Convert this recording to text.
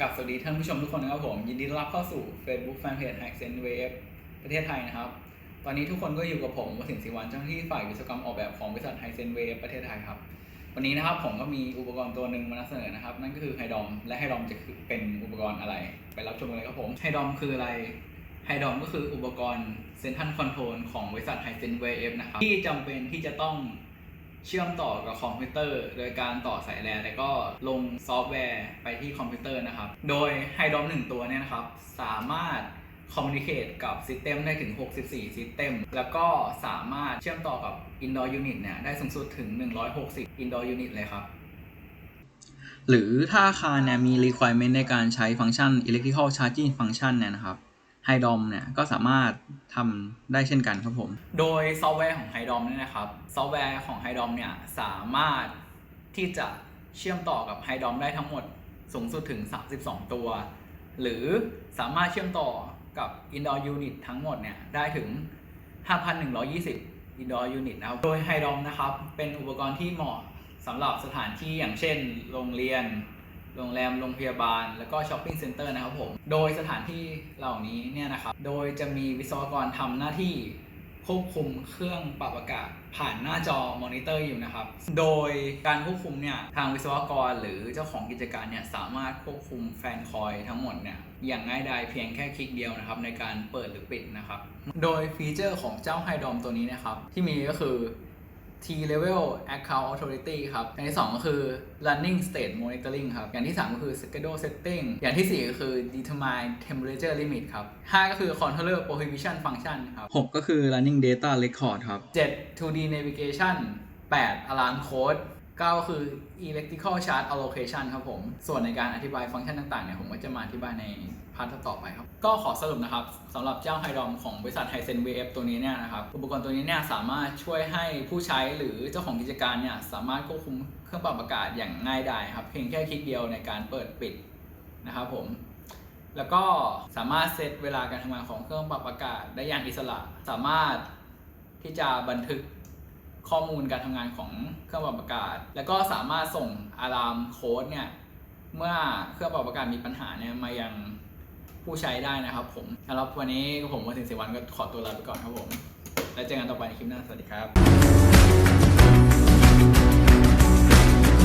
กับสวัสดีท่านผู้ชมทุกคนนะครับผม ยินดีต้อนรับเข้าสู่ Facebook Fanpage Hack s e n Wave ประเทศไทยนะครับ ตอนนี้ทุกคนก็อยู่กับผมวสินศิวันเจ้าหน้าที่ฝ่ายวิศวกรรมออกแบบของบริษัท Hack Sense Wave ประเทศไทยครับ วันนี้นะครับผมก็มีอุปกรณ์ตัวหนึ่งมานำเสนอนะครับ นั่นก็คือไฮดอมและไฮดอมจะคือเป็นอุปกรณ์อะไร ไปรับชมกันเลยครับผมไฮดอมคืออะไรไฮดอมก็คืออุปกรณ์เซนทันคอนโทรลของบริษัท Hack Sense Wave นะครับที่จำเป็นที่จะต้อง เชื่อมต่อกับคอมพิวเตอร์ โดยการต่อสายแลนแล้วก็ลงซอฟต์แวร์ไปที่คอมพิวเตอร์นะครับ โดยไฮดอมหนึ่งตัวเนี่ยนะครับ สามารถคอมมูนิเคตกับซิสเต็มได้ถึง 64ซิสเต็มแล้วก็สามารถเชื่อมต่อกับ Indoor Unit เนี่ยได้สูงสุดถึง 160 Indoor Unit เลยครับ หรือถ้าอาคารเนี่ยมี requirement ในการใช้ฟังก์ชัน electrical charging function เนี่ยนะครับ ไฮดอมเนี่ยก็สามารถทำได้เช่นกันครับผม โดยซอฟต์แวร์ของไฮดอมเนี่ยนะครับ ซอฟต์แวร์ของไฮดอมเนี่ยสามารถที่จะเชื่อมต่อกับไฮดอมได้ทั้งหมดสูงสุดถึง 32 ตัว หรือสามารถเชื่อมต่อกับ Indoor Unit ทั้งหมดเนี่ยได้ถึง 5,120 Indoor Unit นะครับโดยไฮดอมนะครับเป็นอุปกรณ์ที่เหมาะสำหรับสถานที่อย่างเช่น โรงเรียน โรงแรม โรงพยาบาล แล้วก็ช้อปปิ้งเซ็นเตอร์นะครับผม โดยสถานที่เหล่านี้เนี่ยนะครับ โดยจะมีวิศวกรทำหน้าที่ควบคุมเครื่องปรับอากาศผ่านหน้าจอมอนิเตอร์อยู่นะครับ โดยการควบคุมเนี่ยทางวิศวกรหรือเจ้าของกิจการเนี่ยสามารถควบคุมแฟนคอยทั้งหมดเนี่ยอย่างง่ายดายเพียงแค่คลิกเดียวนะครับในการเปิดหรือปิดนะครับ โดยฟีเจอร์ของเจ้าไฮดอมตัวนี้นะครับที่มีก็คือ T-level account authority ครับ อย่างที่ 2 ก็คือ running state monitoring ครับ อย่างที่ 3 ก็คือ schedule setting อย่างที่ 4 ก็คือ determine temperature limit ครับ 5 ก็คือ controller prohibition function ครับ 6 ก็คือ running data record ครับ 7 2D navigation 8 alarm code 9 ก็คือ electrical charge allocation ครับผม ส่วนในการอธิบายฟังก์ชันต่างๆเนี่ยผมก็จะมาอธิบายในพาร์ทต่อไปครับ ก็ขอสรุปนะครับสำหรับเจ้าไฮดอมของบริษัทไฮเซน VF ตัวนี้เนี่ยนะครับ อุปกรณ์ตัวนี้เนี่ยสามารถช่วยให้ผู้ใช้หรือเจ้าของกิจการเนี่ยสามารถควบคุมเครื่องปรับอากาศอย่างง่ายดายครับ เพียงแค่คลิกเดียวในการเปิดปิดนะครับผมแล้วก็สามารถเซตเวลาการทำงานของเครื่องปรับอากาศได้อย่างอิสระ สามารถที่จะบันทึก ข้อมูลการทำงานของเครื่องปรับอากาศ แล้วก็สามารถส่งอะลามโค้ดเนี่ยเมื่อเครื่องปรับอากาศมีปัญหาเนี่ยมายังผู้ใช้ได้นะครับผมสำหรับวันนี้ผมวสินทร์ศิวันก็ขอตัวลาไปก่อนครับผม แล้วเจอกันต่อไปในคลิปหน้า สวัสดีครับ